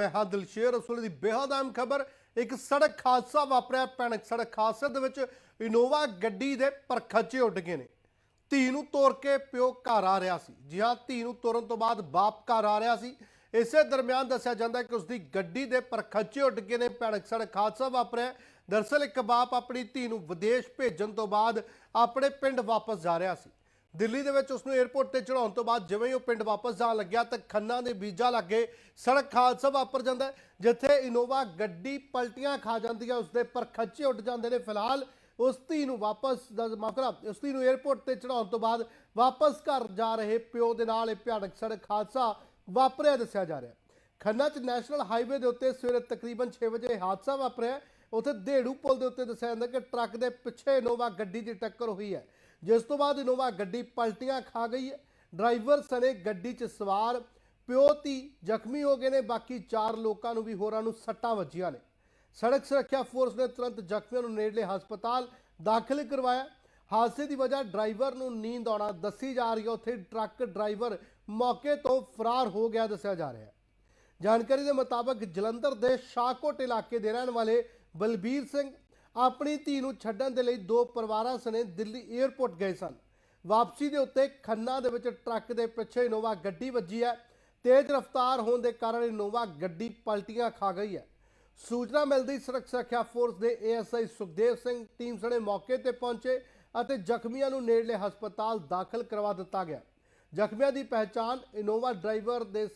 ਮੈਂ ਹਾਂ ਦਿਲਸ਼ੇਰ ਉਸ ਵੇਲੇ ਦੀ ਬੇਹੱਦ ਅਹਿਮ ਖਬਰ, ਇੱਕ ਸੜਕ ਹਾਦਸਾ ਵਾਪਰਿਆ ਭਿਆਨਕ ਸੜਕ ਹਾਦਸੇ ਦੇ ਵਿੱਚ ਇਨੋਵਾ ਗੱਡੀ ਦੇ ਪਰਖਚੇ ਉੱਡ ਗਏ ਨੇ। ਧੀ ਨੂੰ ਤੋਰ ਕੇ ਪਿਓ ਘਰ ਆ ਰਿਹਾ ਸੀ। ਜੀ ਹਾਂ, ਧੀ ਨੂੰ ਤੋਰਨ ਤੋਂ ਬਾਅਦ ਬਾਪ ਘਰ ਆ ਰਿਹਾ ਸੀ। ਇਸੇ ਦਰਮਿਆਨ ਦੱਸਿਆ ਜਾਂਦਾ ਕਿ ਉਸਦੀ ਗੱਡੀ ਦੇ ਪਰਖਚੇ ਉੱਡ ਗਏ ਨੇ। ਭੈਣਕ ਸੜਕ ਹਾਦਸਾ ਵਾਪਰਿਆ। ਦਰਸਲ ਇੱਕ ਬਾਪ ਆਪਣੀ ਧੀ ਨੂੰ ਵਿਦੇਸ਼ ਭੇਜਣ ਤੋਂ ਬਾਅਦ ਆਪਣੇ ਪਿੰਡ ਵਾਪਸ ਜਾ ਰਿਹਾ ਸੀ। ਦਿੱਲੀ ਦੇ ਵਿੱਚ ਉਸ ਨੂੰ 에ਅਰਪੋਰਟ ਤੇ ਚੜਾਉਣ ਤੋਂ ਬਾਅਦ ਜਿਵੇਂ ਹੀ ਉਹ ਪਿੰਡ ਵਾਪਸ ਜਾਣ ਲੱਗਿਆ ਤਾਂ ਖੰਨਾ ਦੇ ਬੀਜਾ ਲੱਗੇ ਸੜਕ ਹਾਦਸਾ ਵਾਪਰ ਜਾਂਦਾ ਹੈ, ਜਿੱਥੇ ਇਨੋਵਾ ਗੱਡੀ ਪਲਟੀਆਂ ਖਾ ਜਾਂਦੀ ਹੈ ਉਸ ਦੇ ਪਰਖੱਚੇ ਉੱਡ ਜਾਂਦੇ ਨੇ। ਫਿਲਹਾਲ ਉਸ ਧੀ ਨੂੰ ਵਾਪਸ ਮਾਫ ਕਰਾ ਉਸ ਧੀ ਨੂੰ 에ਅਰਪੋਰਟ ਤੇ ਚੜਾਉਣ ਤੋਂ ਬਾਅਦ ਵਾਪਸ ਘਰ ਜਾ ਰਹੇ ਪਿਓ ਦੇ ਨਾਲ ਇਹ ਭਿਆਨਕ ਸੜਕ ਹਾਦਸਾ ਵਾਪਰਿਆ ਦੱਸਿਆ ਜਾ ਰਿਹਾ ਹੈ। ਖੰਨਾ ਚ ਨੈਸ਼ਨਲ ਹਾਈਵੇ ਦੇ ਉੱਤੇ ਸਵੇਰੇ ਤਕਰੀਬਨ 6 ਵਜੇ ਹਾਦਸਾ ਵਾਪਰਿਆ ਉੱਥੇ ਢੇੜੂ ਪੁਲ ਦੇ ਉੱਤੇ ਦੱਸਿਆ ਜਾਂਦਾ ਕਿ ਟਰੱਕ ਦੇ ਪਿੱਛੇ ਇਨੋਵਾ ਗੱਡੀ ਦੀ ਟੱਕਰ ਹੋਈ ਹੈ। ਜਿਸ ਤੋਂ ਬਾਅਦ ਇਨੋਵਾ ਗੱਡੀ ਪਲਟੀਆਂ ਖਾ ਗਈ ਹੈ। ਡਰਾਈਵਰ ਸਣੇ ਗੱਡੀ 'ਚ ਸਵਾਰ, ਪਿਓ, ਧੀ ਜ਼ਖਮੀ ਹੋ ਗਏ ਨੇ। ਬਾਕੀ ਚਾਰ ਲੋਕਾਂ ਨੂੰ ਵੀ ਹੋਰਾਂ ਨੂੰ ਸੱਟਾਂ ਵੱਜੀਆਂ ਨੇ। ਸੜਕ ਸੁਰੱਖਿਆ ਫੋਰਸ ਨੇ ਤੁਰੰਤ ਜ਼ਖਮੀਆਂ ਨੂੰ ਨੇੜਲੇ ਹਸਪਤਾਲ ਦਾਖਲ ਕਰਵਾਇਆ। ਹਾਦਸੇ ਦੀ ਵਜ੍ਹਾ ਡਰਾਈਵਰ ਨੂੰ ਨੀਂਦ ਆਉਣਾ ਦੱਸੀ ਜਾ ਰਹੀ ਹੈ। ਉੱਥੇ ਟਰੱਕ ਡਰਾਈਵਰ ਮੌਕੇ ਤੋਂ ਫਰਾਰ ਹੋ ਗਿਆ ਦੱਸਿਆ ਜਾ ਰਿਹਾ ਹੈ। ਜਾਣਕਾਰੀ ਦੇ ਮੁਤਾਬਕ ਜਲੰਧਰ ਦੇ ਸ਼ਾਹਕੋਟ ਇਲਾਕੇ ਦੇ ਰਹਿਣ ਵਾਲੇ ਬਲਬੀਰ ਸਿੰਘ ਆਪਣੀ ਧੀ ਨੂੰ ਛੱਡਣ ਦੇ ਲਈ ਦੋ ਪਰਿਵਾਰਾਂ ਸਣੇ ਦਿੱਲੀ 에ਅਰਪੋਰਟ ਗਏ ਸਨ। ਵਾਪਸੀ ਦੇ ਉੱਤੇ ਖੰਨਾ ਦੇ ਵਿੱਚ ਟਰੱਕ ਦੇ ਪਿੱਛੇ ਇਨੋਵਾ ਗੱਡੀ ਵੱਜੀ ਹੈ। ਤੇਜ਼ ਰਫ਼ਤਾਰ ਹੋਣ ਦੇ ਕਾਰਨ ਇਨੋਵਾ ਗੱਡੀ ਪਲਟੀਆਂ ਖਾ ਗਈ ਹੈ। ਸੂਚਨਾ ਮਿਲਦੀ ਸੜਕ ਸੁਰੱਖਿਆ ਫੋਰਸ ਦੇ ਏਐਸਆਈ ਸੁਖਦੇਵ ਸਿੰਘ ਟੀਮ ਸਣੇ ਮੌਕੇ ਤੇ ਪਹੁੰਚੇ ਅਤੇ ਜ਼ਖਮੀਆਂ ਨੂੰ ਨੇੜਲੇ ਹਸਪਤਾਲ ਦਾਖਲ ਕਰਵਾ ਦਿੱਤਾ ਗਿਆ। ਜ਼ਖਮੀਆਂ ਦੀ ਪਹਿਚਾਣ ਇਨੋਵਾ ਡਰਾਈਵਰ ਦੇ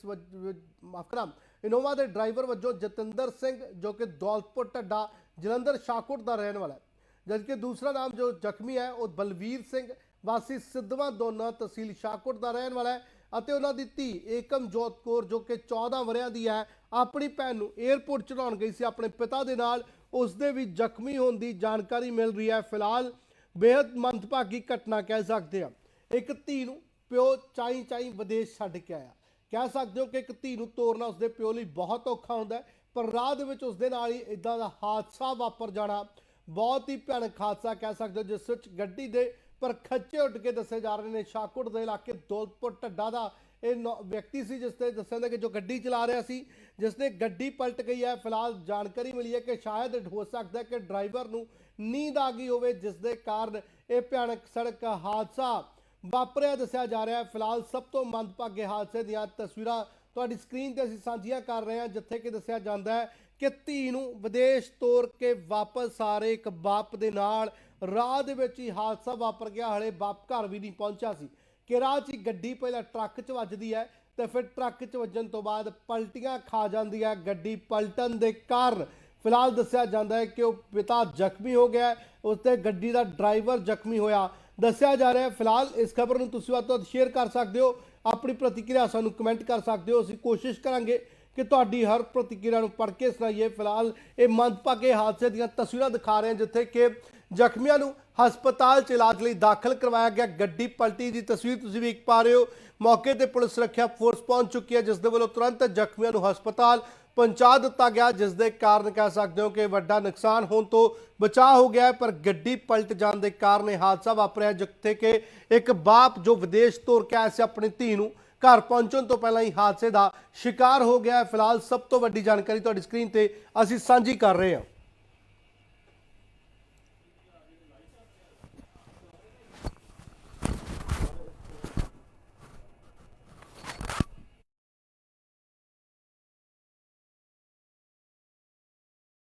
ਮਾਫ ਕਰਾਂ ਇਨੋਵਾ ਦੇ ਡਰਾਈਵਰ ਵਜੋਂ ਜਤਿੰਦਰ ਸਿੰਘ ਜੋ ਕਿ ਦੌਲਤਪੁਰ ਢੱਡਾ ਜਲੰਧਰ ਸ਼ਾਕੋਟ ਦਾ ਰਹਿਣ ਵਾਲਾ ਹੈ। ਜਦਕਿ ਦੂਸਰਾ ਨਾਮ ਜੋ ਜ਼ਖਮੀ ਹੈ, ਉਹ ਬਲਬੀਰ ਸਿੰਘ, ਵਾਸੀ ਸਿੱਧਵਾ ਦੋਨਾ ਤਹਿਸੀਲ ਸ਼ਾਕੋਟ ਦਾ ਰਹਿਣ ਵਾਲਾ ਅਤੇ ਉਹਨਾਂ ਦੀ ਧੀ ਏਕਮ ਜੋਤ ਕੌਰ ਜੋ ਕਿ 14 ਵਰਿਆਂ ਦੀ ਹੈ, ਆਪਣੀ ਭੈਣ ਨੂੰ 에ਅਰਪੋਰਟ ਚੜਾਉਣ ਗਈ ਸੀ। ਆਪਣੇ ਪਿਤਾ ਦੇ ਨਾਲ ਉਸ ਦੇ ਵੀ ਜ਼ਖਮੀ ਹੋਣ ਦੀ ਜਾਣਕਾਰੀ ਮਿਲ ਰਹੀ ਹੈ। ਫਿਲਹਾਲ ਬੇहद ਮੰਦਭਾਗੀ ਘਟਨਾ ਕਹਿ ਸਕਦੇ ਆ ਇੱਕ ਧੀ ਨੂੰ ਪਿਓ ਚਾਈ ਚਾਈ ਵਿਦੇਸ਼ ਛੱਡ ਕੇ ਆਇਆ। ਕਹਿ ਸਕਦੇ ਹੋ ਕਿ ਇੱਕ ਧੀ ਨੂੰ ਤੋਰਨਾ ਉਸਦੇ ਪਿਓ ਲਈ ਬਹੁਤ ਔਖਾ ਹੁੰਦਾ ਪਰ ਰਾਹ ਦੇ ਵਿੱਚ ਉਸਦੇ ਨਾਲ ਹੀ ਇਦਾਂ ਦਾ ਹਾਦਸਾ ਵਾਪਰ ਜਾਣਾ ਬਹੁਤ ਹੀ ਭਿਆਨਕ ਹਾਦਸਾ ਕਹਿ ਸਕਦੇ ਹੋ, ਜਿਸ ਵਿੱਚ ਗੱਡੀ ਦੇ ਪਰ ਖੱਚੇ ਉੱਡ ਕੇ ਦੱਸੇ ਜਾ ਰਹੇ ਨੇ। ਸ਼ਾਹਕੋਟ ਦੇ ਇਲਾਕੇ ਦੌਲਤਪੁਰ ਢੱਡਾ ਦਾ ਇਹ ਨੌ- ਵਿਅਕਤੀ ਸੀ, ਜਿਸ ਤੇ ਦੱਸਿਆ ਜਾਂਦਾ ਕਿ ਜੋ ਗੱਡੀ ਚਲਾ ਰਿਹਾ ਸੀ, ਜਿਸ ਨੇ ਗੱਡੀ ਪਲਟ ਗਈ ਹੈ। ਫਿਲਹਾਲ ਜਾਣਕਾਰੀ ਮਿਲੀ ਹੈ ਕਿ ਸ਼ਾਇਦ ਹੋ ਸਕਦਾ ਕਿ ਡਰਾਈਵਰ ਨੂੰ ਨੀਂਦ ਆ ਗਈ ਹੋਵੇ, ਜਿਸ ਦੇ ਕਾਰਨ ਇਹ ਭਿਆਨਕ ਸੜਕ ਹਾਦਸਾ ਵਾਪਰਿਆ, ਦੱਸਿਆ ਜਾ ਰਿਹਾ ਹੈ। ਫਿਲਹਾਲ ਸਭ ਤੋਂ ਮੰਦਭਾਗੇ ਹਾਦਸੇ ਦੀਆਂ ਤਸਵੀਰਾਂ ਤੁਹਾਡੀ ਸਕਰੀਨ ਤੇ ਅਸੀਂ ਸਾਂਝੀਆਂ ਕਰ ਰਹੇ ਹਾਂ, ਜਿੱਥੇ ਕਿ ਦੱਸਿਆ ਜਾਂਦਾ ਹੈ ਕਿ ਧੀ ਨੂੰ ਵਿਦੇਸ਼ ਤੋਰ ਕੇ ਵਾਪਸ ਆ ਰਹੇ ਇੱਕ ਬਾਪ ਦੇ ਨਾਲ। ਰਾਹ ਦੇ ਵਿੱਚ ਹੀ ਹਾਦਸਾ ਵਾਪਰ ਗਿਆ, ਹਲੇ ਬਾਪ ਘਰ ਵੀ ਨਹੀਂ ਪਹੁੰਚਿਆ ਸੀ। ਕਿ ਰਾਹ 'ਚ ਹੀ ਗੱਡੀ ਪਹਿਲਾਂ ਟਰੱਕ 'ਚ ਵੱਜਦੀ ਹੈ ਤੇ ਫਿਰ ਟਰੱਕ 'ਚ ਵੱਜਣ ਤੋਂ ਬਾਅਦ ਪਲਟੀਆਂ ਖਾ ਜਾਂਦੀ ਹੈ, ਗੱਡੀ ਪਲਟਣ ਦੇ ਕਾਰਨ। ਫਿਲਹਾਲ ਦੱਸਿਆ ਜਾਂਦਾ ਹੈ ਕਿ ਉਹ ਪਿਤਾ ਜ਼ਖਮੀ ਹੋ ਗਿਆ ਉਸ ਤੇ ਗੱਡੀ ਦਾ ਡਰਾਈਵਰ ਜ਼ਖਮੀ ਹੋਇਆ। ਦੱਸਿਆ ਜਾ ਰਿਹਾ ਹੈ। ਫਿਲਹਾਲ ਇਸ ਖਬਰ ਨੂੰ ਤੁਸੀਂ ਵੱਧ ਤੋਂ ਵੱਧ ਸ਼ੇਅਰ ਕਰ ਸਕਦੇ ਹੋ। ਆਪਣੀ ਪ੍ਰਤੀਕਿਰਿਆ ਸਾਨੂੰ ਕਮੈਂਟ ਕਰ ਸਕਦੇ ਹੋ। ਅਸੀਂ ਕੋਸ਼ਿਸ਼ ਕਰਾਂਗੇ ਕਿ ਤੁਹਾਡੀ ਹਰ ਪ੍ਰਤੀਕਿਰਿਆ ਨੂੰ ਪੜ੍ਹ ਕੇ ਸੁਣਾਈਏ। ਫਿਲਹਾਲ ਇਹ ਮੰਦਭਾਗੇ ਹਾਦਸੇ ਦੀਆਂ ਤਸਵੀਰਾਂ ਦਿਖਾ ਰਹੇ ਹਾਂ ਜਿੱਥੇ ਕਿ ਜ਼ਖਮੀਆਂ ਨੂੰ ਹਸਪਤਾਲ 'ਚ ਇਲਾਜ ਲਈ ਦਾਖਲ ਕਰਵਾਇਆ ਗਿਆ। ਗੱਡੀ ਪਲਟੀ ਦੀ ਤਸਵੀਰ ਤੁਸੀਂ ਵੇਖ ਪਾ ਰਹੇ ਹੋ। ਮੌਕੇ ਤੇ ਪੁਲਿਸ ਸੁਰੱਖਿਆ ਫੋਰਸ ਪਹੁੰਚ ਚੁੱਕੀ ਹੈ ਜਿਸ ਦੇ ਵੱਲੋਂ ਤੁਰੰਤ ਜ਼ਖਮੀਆਂ ਨੂੰ ਹਸਪਤਾਲ ਪਹੁੰਚਾ ਦਿੱਤਾ ਗਿਆ ਜਿਸ ਦੇ ਕਾਰਨ ਕਹਿ ਸਕਦੇ ਹੋ ਕਿ ਵੱਡਾ ਨੁਕਸਾਨ ਹੋਣ ਤੋਂ ਬਚਾਅ ਹੋ ਗਿਆ ਹੈ, ਪਰ ਗੱਡੀ ਪਲਟ ਜਾਣ ਦੇ ਕਾਰਨ ਇਹ ਹਾਦਸਾ ਵਾਪਰਿਆ ਜਿੱਥੇ ਕਿ ਇੱਕ ਬਾਪ ਜੋ ਵਿਦੇਸ਼ ਤੋਰ ਕੇ ਆਇਆ ਸੀ ਆਪਣੀ ਧੀ ਨੂੰ ਘਰ ਪਹੁੰਚਣ ਤੋਂ ਪਹਿਲਾਂ ਹੀ ਹਾਦਸੇ ਦਾ ਸ਼ਿਕਾਰ ਹੋ ਗਿਆ ਹੈ। ਫਿਲਹਾਲ ਸਭ ਤੋਂ ਵੱਡੀ ਜਾਣਕਾਰੀ ਤੁਹਾਡੀ ਸਕਰੀਨ ਤੇ ਅਸੀਂ ਸਾਂਝੀ ਕਰ ਰਹੇ ਹਾਂ।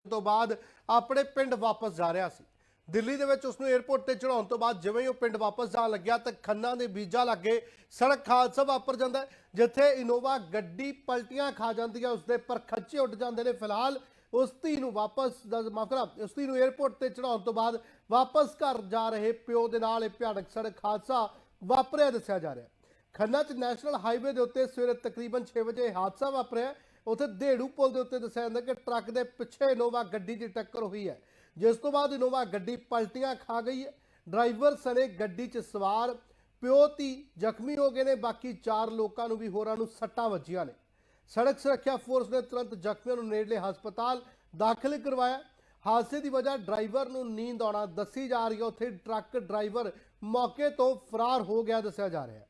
ਤੋਂ ਬਾਅਦ ਆਪਣੇ ਪਿੰਡ ਵਾਪਸ ਜਾ ਰਿਹਾ ਸੀ। ਦਿੱਲੀ ਦੇ ਵਿੱਚ ਉਸ ਨੂੰ 에ਅਰਪੋਰਟ ਤੇ ਚੜਾਉਣ ਤੋਂ ਬਾਅਦ ਜਿਵੇਂ ਹੀ ਉਹ ਪਿੰਡ ਵਾਪਸ ਜਾਣ ਲੱਗਿਆ ਤਾਂ ਖੰਨਾ ਦੇ ਬੀਜਾ ਲੱਗੇ ਸੜਕ ਹਾਦਸਾ ਵਾਪਰ ਜਾਂਦਾ ਜਿੱਥੇ ਇਨੋਵਾ ਗੱਡੀ ਪਲਟੀਆਂ ਖਾ ਜਾਂਦੀ ਹੈ ਉਸ ਪਰ ਖੱਚੇ ਉੱਡ ਜਾਂਦੇ ਨੇ। ਫਿਲਹਾਲ ਉਸ ਧੀ ਨੂੰ ਵਾਪਸ ਦਾ ਮਾਫ ਕਰਾ, ਉਸ ਧੀ ਨੂੰ 에ਅਰਪੋਰਟ ਤੇ ਚੜਾਉਣ ਤੋਂ ਬਾਅਦ ਵਾਪਸ ਘਰ ਜਾ ਰਹੇ ਪਿਓ ਦੇ ਨਾਲ ਇਹ ਭਿਆਨਕ ਸੜਕ ਹਾਦਸਾ ਵਾਪਰਿਆ, ਦੱਸਿਆ ਜਾ ਰਿਹਾ ਖੰਨਾ ਚ ਨੈਸ਼ਨਲ ਹਾਈਵੇ ਦੇ ਉੱਤੇ ਸਵੇਰੇ ਤਕਰੀਬਨ 6 ਵਜੇ ਹਾਦਸਾ ਵਾਪਰਿਆ ਉੱਥੇ ਢੇੜੂ ਪੁਲ ਦੇ ਉੱਤੇ ਦੱਸਿਆ ਜਾਂਦਾ ਕਿ ਟਰੱਕ ਦੇ ਪਿੱਛੇ ਇਨੋਵਾ ਗੱਡੀ ਦੀ ਟੱਕਰ ਹੋਈ ਹੈ। ਜਿਸ ਤੋਂ ਬਾਅਦ ਇਨੋਵਾ ਗੱਡੀ ਪਲਟੀਆਂ ਖਾ ਗਈ ਹੈ। ਡਰਾਈਵਰ ਸਣੇ ਗੱਡੀ 'ਚ ਸਵਾਰ, ਪਿਓ, ਧੀ ਜ਼ਖਮੀ ਹੋ ਗਏ ਨੇ, ਬਾਕੀ ਚਾਰ ਲੋਕਾਂ ਨੂੰ ਵੀ ਹੋਰਾਂ ਨੂੰ ਸੱਟਾਂ ਵੱਜੀਆਂ ਨੇ। ਸੜਕ ਸੁਰੱਖਿਆ ਫੋਰਸ ਨੇ ਤੁਰੰਤ ਜ਼ਖਮੀਆਂ ਨੂੰ ਨੇੜਲੇ ਹਸਪਤਾਲ ਦਾਖਲ ਕਰਵਾਇਆ। ਹਾਦਸੇ ਦੀ ਵਜ੍ਹਾ ਡਰਾਈਵਰ ਨੂੰ ਨੀਂਦ ਆਉਣਾ ਦੱਸੀ ਜਾ ਰਹੀ ਹੈ। ਉੱਥੇ ਟਰੱਕ ਡਰਾਈਵਰ ਮੌਕੇ ਤੋਂ ਫਰਾਰ ਹੋ ਗਿਆ ਦੱਸਿਆ ਜਾ ਰਿਹਾ ਹੈ।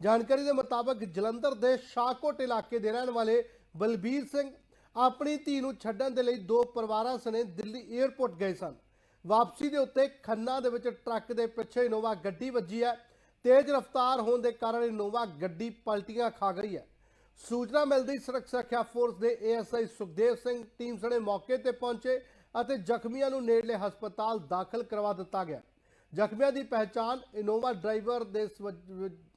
ਜਾਣਕਾਰੀ ਦੇ ਮੁਤਾਬਕ ਜਲੰਧਰ ਦੇ ਸ਼ਾਹਕੋਟ ਇਲਾਕੇ ਦੇ ਰਹਿਣ ਵਾਲੇ ਬਲਬੀਰ ਸਿੰਘ ਆਪਣੀ ਧੀ ਨੂੰ ਛੱਡਣ ਦੇ ਲਈ ਦੋ ਪਰਿਵਾਰਾਂ ਸਣੇ ਦਿੱਲੀ 에ਅਰਪੋਰਟ ਗਏ ਸਨ। ਵਾਪਸੀ ਦੇ ਉੱਤੇ ਖੰਨਾ ਦੇ ਵਿੱਚ ਟਰੱਕ ਦੇ ਪਿੱਛੇ ਇਨੋਵਾ ਗੱਡੀ ਵੱਜੀ ਹੈ। ਤੇਜ਼ ਰਫ਼ਤਾਰ ਹੋਣ ਦੇ ਕਾਰਨ ਇਨੋਵਾ ਗੱਡੀ ਪਲਟੀਆਂ ਖਾ ਗਈ ਹੈ। ਸੂਚਨਾ ਮਿਲਦੀ ਸੜਕ ਸੁਰੱਖਿਆ ਫੋਰਸ ਦੇ ਏਐਸਆਈ ਸੁਖਦੇਵ ਸਿੰਘ ਟੀਮ ਸਣੇ ਮੌਕੇ ਤੇ ਪਹੁੰਚੇ ਅਤੇ ਜ਼ਖਮੀਆਂ ਨੂੰ ਨੇੜਲੇ ਹਸਪਤਾਲ ਦਾਖਲ ਕਰਵਾ ਦਿੱਤਾ ਗਿਆ। ਜ਼ਖਮੀਆਂ ਦੀ ਪਹਿਚਾਣ ਇਨੋਵਾ ਡਰਾਈਵਰ ਦੇ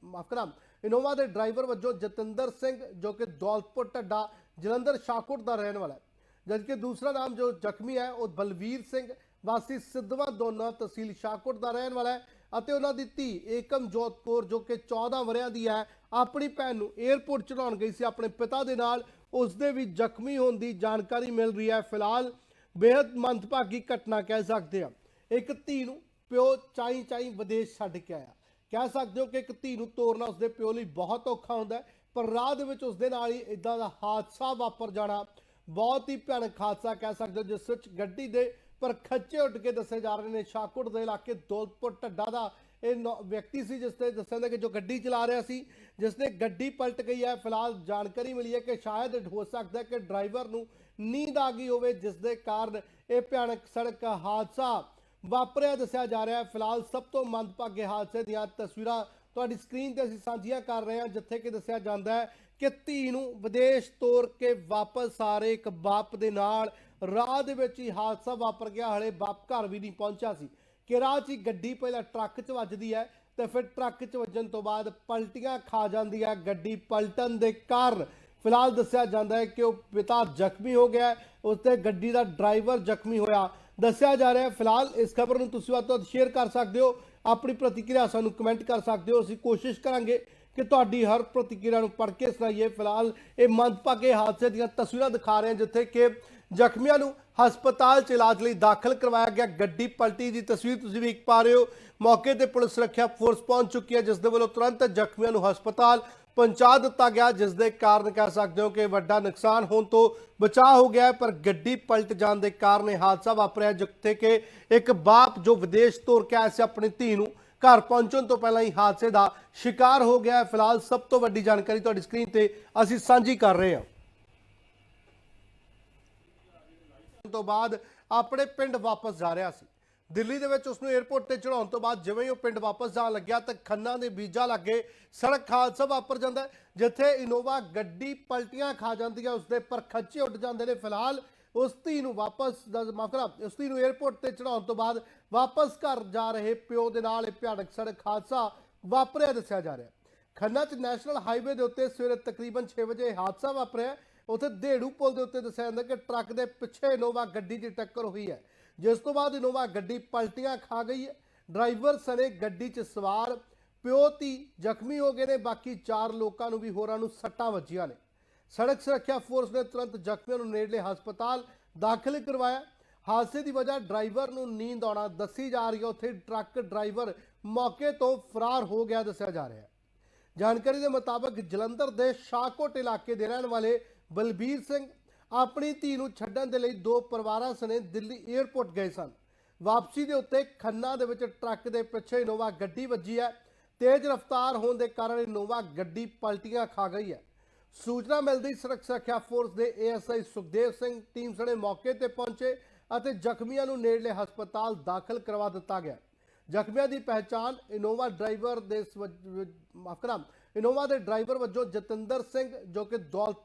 ਮਾਫ ਕਰਾਂ ਇਨੋਵਾ ਦੇ ਡਰਾਈਵਰ ਵਜੋਂ ਜਤਿੰਦਰ ਸਿੰਘ ਜੋ ਕਿ ਦੌਲਤਪੁਰ ਢੱਡਾ ਜਲੰਧਰ ਸ਼ਾਹਕੋਟ ਦਾ ਰਹਿਣ ਵਾਲਾ ਹੈ। ਜਦਕਿ ਦੂਸਰਾ ਨਾਮ ਜੋ ਜ਼ਖਮੀ ਹੈ, ਉਹ ਬਲਵੀਰ ਸਿੰਘ ਵਾਸੀ ਸਿੱਧਵਾ ਦੋਨਾ ਤਹਿਸੀਲ ਸ਼ਾਹਕੋਟ ਦਾ ਰਹਿਣ ਵਾਲਾ ਹੈ ਅਤੇ ਉਹਨਾਂ ਦੀ ਧੀ ਏਕਮ ਜੋਤ ਕੌਰ ਜੋ ਕਿ 14 ਵਰਿਆਂ ਦੀ ਹੈ, ਆਪਣੀ ਭੈਣ ਨੂੰ 에ਅਰਪੋਰਟ ਚੜਾਉਣ ਗਈ ਸੀ। ਆਪਣੇ ਪਿਤਾ ਦੇ ਨਾਲ ਉਸ ਦੇ ਵੀ ਜ਼ਖਮੀ ਹੋਣ ਦੀ ਜਾਣਕਾਰੀ ਮਿਲ ਰਹੀ ਹੈ। ਫਿਲਹਾਲ ਬੇहद ਮੰਦਭਾਗੀ ਘਟਨਾ ਕਹਿ ਸਕਦੇ ਹਾਂ। ਇੱਕ ਧੀ ਨੂੰ ਪਿਓ ਚਾਈ ਚਾਈ ਵਿਦੇਸ਼ ਛੱਡ ਕੇ ਆਇਆ। ਕਹਿ ਸਕਦੇ ਹੋ ਕਿ ਇੱਕ ਧੀ ਨੂੰ ਤੋਰਨਾ ਉਸਦੇ ਪਿਓ ਲਈ ਬਹੁਤ ਔਖਾ ਹੁੰਦਾ ਹੈ। ਪਰ ਰਾਹ ਦੇ ਵਿੱਚ ਉਸਦੇ ਨਾਲ ਹੀ ਇਦਾਂ ਦਾ ਹਾਦਸਾ ਵਾਪਰ ਜਾਣਾ ਬਹੁਤ ਹੀ ਭਿਆਨਕ ਹਾਦਸਾ ਕਹਿ ਸਕਦੇ ਹੋ, ਜਿਸ ਵਿੱਚ ਗੱਡੀ ਦੇ ਪਰ ਖੱਚੇ ਉੱਡ ਕੇ ਦੱਸੇ ਜਾ ਰਹੇ ਨੇ। ਸ਼ਾਹਕੋਟ ਦੇ ਇਲਾਕੇ ਦੌਲਤਪੁਰ ਢੱਡਾ ਦਾ ਇਹ ਨੌ- ਵਿਅਕਤੀ ਸੀ, ਜਿਸ ਤੇ ਦੱਸਿਆ ਜਾਂਦਾ ਕਿ ਜੋ ਗੱਡੀ ਚਲਾ ਰਿਹਾ ਸੀ, ਜਿਸ ਨੇ ਗੱਡੀ ਪਲਟ ਗਈ ਹੈ। ਫਿਲਹਾਲ ਜਾਣਕਾਰੀ ਮਿਲੀ ਹੈ ਕਿ ਸ਼ਾਇਦ ਹੋ ਸਕਦਾ ਹੈ ਕਿ ਡਰਾਈਵਰ ਨੂੰ ਨੀਂਦ ਆ ਗਈ ਹੋਵੇ, ਜਿਸ ਦੇ ਕਾਰਨ ਇਹ ਭਿਆਨਕ ਸੜਕ ਹਾਦਸਾ ਵਾਪਰਿਆ, ਦੱਸਿਆ ਜਾ ਰਿਹਾ ਹੈ। ਫਿਲਹਾਲ ਸਭ ਤੋਂ ਮੰਦਭਾਗੇ ਹਾਦਸੇ ਦੀਆਂ ਤਸਵੀਰਾਂ ਤੁਹਾਡੀ ਸਕਰੀਨ ਤੇ ਅਸੀਂ ਸਾਂਝੀਆਂ ਕਰ ਰਹੇ ਹਾਂ, ਜਿੱਥੇ ਕਿ ਦੱਸਿਆ ਜਾਂਦਾ ਹੈ ਕਿ ਧੀ ਨੂੰ ਵਿਦੇਸ਼ ਤੋਰ ਕੇ ਵਾਪਸ ਆ ਰਹੇ ਇੱਕ ਬਾਪ ਦੇ ਨਾਲ। ਰਾਹ ਦੇ ਵਿੱਚ ਹੀ ਹਾਦਸਾ ਵਾਪਰ ਗਿਆ, ਹਲੇ ਬਾਪ ਘਰ ਵੀ ਨਹੀਂ ਪਹੁੰਚਿਆ ਸੀ। ਕਿ ਰਾਹ 'ਚ ਹੀ ਗੱਡੀ ਪਹਿਲਾਂ ਟਰੱਕ 'ਚ ਵੱਜਦੀ ਹੈ ਤੇ ਫਿਰ ਟਰੱਕ 'ਚ ਵੱਜਣ ਤੋਂ ਬਾਅਦ ਪਲਟੀਆਂ ਖਾ ਜਾਂਦੀ ਹੈ ਗੱਡੀ ਪਲਟਣ ਦੇ ਕਾਰਨ। ਫਿਲਹਾਲ ਦੱਸਿਆ ਜਾਂਦਾ ਹੈ ਕਿ ਉਹ ਪਿਤਾ ਜ਼ਖਮੀ ਹੋ ਗਿਆ, ਉਸ ਤੇ ਗੱਡੀ ਦਾ ਡਰਾਈਵਰ ਜ਼ਖਮੀ ਹੋਇਆ। ਦੱਸਿਆ ਜਾ ਰਿਹਾ ਹੈ, ਫਿਲਹਾਲ ਇਸ ਖਬਰ ਨੂੰ ਤੁਸੀਂ ਵੱਧ ਤੋਂ ਵੱਧ ਸ਼ੇਅਰ ਕਰ ਸਕਦੇ ਹੋ। ਆਪਣੀ ਪ੍ਰਤੀਕਿਰਿਆ ਸਾਨੂੰ ਕਮੈਂਟ ਕਰ ਸਕਦੇ ਹੋ, ਅਸੀਂ ਕੋਸ਼ਿਸ਼ ਕਰਾਂਗੇ ਕਿ ਤੁਹਾਡੀ ਹਰ ਪ੍ਰਤੀਕਿਰਿਆ ਨੂੰ ਪੜ੍ਹ ਕੇ ਸੁਣਾਈਏ। ਫਿਲਹਾਲ ਇਹ ਮੰਦਭਾਗੇ ਹਾਦਸੇ ਦੀਆਂ ਤਸਵੀਰਾਂ ਦਿਖਾ ਰਹੇ ਹਾਂ, ਜਿੱਥੇ ਕਿ ਜ਼ਖਮੀਆਂ ਨੂੰ ਹਸਪਤਾਲ 'ਚ ਇਲਾਜ ਲਈ ਦਾਖਲ ਕਰਵਾਇਆ ਗਿਆ। ਗੱਡੀ ਪਲਟੀ ਦੀ ਤਸਵੀਰ ਤੁਸੀਂ ਵੇਖ ਪਾ ਰਹੇ ਹੋ। ਮੌਕੇ ਤੇ ਪੁਲਿਸ ਸੁਰੱਖਿਆ ਫੋਰਸ ਪਹੁੰਚ ਚੁੱਕੀ ਹੈ, ਜਿਸ ਦੇ ਵੱਲੋਂ ਤੁਰੰਤ ਜ਼ਖਮੀਆਂ ਨੂੰ ਹਸਪਤਾਲ ਪਹੁੰਚਾ ਦਿੱਤਾ ਗਿਆ ਜਿਸ ਦੇ ਕਾਰਨ ਕਹਿ ਸਕਦੇ ਹੋ ਕਿ ਵੱਡਾ ਨੁਕਸਾਨ ਹੋਣ ਤੋਂ ਬਚਾਅ ਹੋ ਗਿਆ ਹੈ, ਪਰ ਗੱਡੀ ਪਲਟ ਜਾਣ ਦੇ ਕਾਰਨ ਇਹ ਹਾਦਸਾ ਵਾਪਰਿਆ ਜਿੱਥੇ ਕਿ ਇੱਕ ਬਾਪ ਜੋ ਵਿਦੇਸ਼ ਤੋਰ ਕੇ ਆਇਆ ਸੀ ਆਪਣੀ ਧੀ ਨੂੰ ਘਰ ਪਹੁੰਚਣ ਤੋਂ ਪਹਿਲਾਂ ਹੀ ਹਾਦਸੇ ਦਾ ਸ਼ਿਕਾਰ ਹੋ ਗਿਆ ਫਿਲਹਾਲ ਸਭ ਤੋਂ ਵੱਡੀ ਜਾਣਕਾਰੀ ਤੁਹਾਡੀ ਸਕਰੀਨ ਤੇ ਅਸੀਂ ਸਾਂਝੀ ਕਰ ਰਹੇ ਹਾਂ। ਤੋਂ ਬਾਅਦ ਆਪਣੇ ਪਿੰਡ ਵਾਪਸ ਜਾ ਰਿਹਾ ਸੀ। ਦਿੱਲੀ ਦੇ ਵਿੱਚ ਉਸ ਨੂੰ 에ਅਰਪੋਰਟ ਤੇ ਚੜਾਉਣ ਤੋਂ ਬਾਅਦ ਜਿਵੇਂ ਹੀ ਉਹ ਪਿੰਡ ਵਾਪਸ ਜਾਣ ਲੱਗਿਆ ਤਾਂ ਖੰਨਾ ਦੇ ਬੀਜਾ ਲੱਗੇ ਸੜਕ ਹਾਦਸਾ ਵਾਪਰ ਜਾਂਦਾ ਜਿੱਥੇ ਇਨੋਵਾ ਗੱਡੀ ਪਲਟੀਆਂ ਖਾ ਜਾਂਦੀ ਹੈ, ਉਸਦੇ ਪਰ ਖੱਚੇ ਉੱਡ ਜਾਂਦੇ ਨੇ। ਫਿਲਹਾਲ ਉਸ ਧੀ ਨੂੰ ਵਾਪਸ ਮਾਫ ਕਰਾ, ਉਸ ਧੀ ਨੂੰ 에ਅਰਪੋਰਟ ਤੇ ਚੜਾਉਣ ਤੋਂ ਬਾਅਦ ਵਾਪਸ ਘਰ ਜਾ ਰਹੇ ਪਿਓ ਦੇ ਨਾਲ ਇਹ ਭਿਆਨਕ ਸੜਕ ਹਾਦਸਾ ਵਾਪਰਿਆ ਦੱਸਿਆ ਜਾ ਰਿਹਾ ਖੰਨਾ ਚ ਨੈਸ਼ਨਲ ਹਾਈਵੇ ਦੇ ਉੱਤੇ ਸਵੇਰੇ ਤਕਰੀਬਨ 6 ਵਜੇ ਹਾਦਸਾ ਵਾਪਰਿਆ ਉੱਥੇ ਢੇੜੂ ਪੁਲ ਦੇ ਉੱਤੇ ਦੱਸਿਆ ਜਾਂਦਾ ਕਿ ਟਰੱਕ ਦੇ ਪਿੱਛੇ ਇਨੋਵਾ ਗੱਡੀ ਦੀ ਟੱਕਰ ਹੋਈ ਹੈ। ਜਿਸ ਤੋਂ ਬਾਅਦ ਇਨੋਵਾ ਗੱਡੀ ਪਲਟੀਆਂ ਖਾ ਗਈ ਹੈ। ਡਰਾਈਵਰ ਸਣੇ ਗੱਡੀ 'ਚ ਸਵਾਰ, ਪਿਓ, ਧੀ ਜ਼ਖਮੀ ਹੋ ਗਏ ਨੇ, ਬਾਕੀ ਚਾਰ ਲੋਕਾਂ ਨੂੰ ਵੀ ਹੋਰਾਂ ਨੂੰ ਸੱਟਾਂ ਵੱਜੀਆਂ ਨੇ। ਸੜਕ ਸੁਰੱਖਿਆ ਫੋਰਸ ਨੇ ਤੁਰੰਤ ਜ਼ਖਮੀਆਂ ਨੂੰ ਨੇੜਲੇ ਹਸਪਤਾਲ ਦਾਖਲ ਕਰਵਾਇਆ। ਹਾਦਸੇ ਦੀ ਵਜ੍ਹਾ ਡਰਾਈਵਰ ਨੂੰ ਨੀਂਦ ਆਉਣਾ ਦੱਸੀ ਜਾ ਰਹੀ ਹੈ। ਉੱਥੇ ਟਰੱਕ ਡਰਾਈਵਰ ਮੌਕੇ ਤੋਂ ਫਰਾਰ ਹੋ ਗਿਆ ਦੱਸਿਆ ਜਾ ਰਿਹਾ ਹੈ। ਜਾਣਕਾਰੀ ਦੇ ਮੁਤਾਬਕ ਜਲੰਧਰ ਦੇ ਸ਼ਾਹਕੋਟ ਇਲਾਕੇ ਦੇ ਰਹਿਣ ਵਾਲੇ ਬਲਬੀਰ ਸਿੰਘ ਆਪਣੀ ਧੀ ਨੂੰ ਛੱਡਣ ਦੇ ਲਈ ਦੋ ਪਰਿਵਾਰਾਂ ਸਣੇ ਦਿੱਲੀ 에ਅਰਪੋਰਟ ਗਏ ਸਨ। ਵਾਪਸੀ ਦੇ ਉੱਤੇ ਖੰਨਾ ਦੇ ਵਿੱਚ ਟਰੱਕ ਦੇ ਪਿੱਛੇ ਇਨੋਵਾ ਗੱਡੀ ਵੱਜੀ ਹੈ। ਤੇਜ਼ ਰਫ਼ਤਾਰ ਹੋਣ ਦੇ ਕਾਰਨ ਇਨੋਵਾ ਗੱਡੀ ਪਲਟੀਆਂ ਖਾ ਗਈ ਹੈ। ਸੂਚਨਾ ਮਿਲਦੀ ਸੜਕ ਸੁਰੱਖਿਆ ਫੋਰਸ ਦੇ ਏਐਸਆਈ ਸੁਖਦੇਵ ਸਿੰਘ ਟੀਮ ਸਣੇ ਮੌਕੇ ਤੇ ਪਹੁੰਚੇ ਅਤੇ ਜ਼ਖਮੀਆਂ ਨੂੰ ਨੇੜਲੇ ਹਸਪਤਾਲ ਦਾਖਲ ਕਰਵਾ ਦਿੱਤਾ ਗਿਆ। ਜ਼ਖਮੀਆਂ ਦੀ ਪਹਿਚਾਣ ਇਨੋਵਾ ਡਰਾਈਵਰ ਦੇ ਮਾਫ ਕਰਾਂ ਇਨੋਵਾ ਦੇ ਡਰਾਈਵਰ ਵਜੋਂ ਜਤਿੰਦਰ ਸਿੰਘ ਜੋ ਕਿ ਦੌਲਤ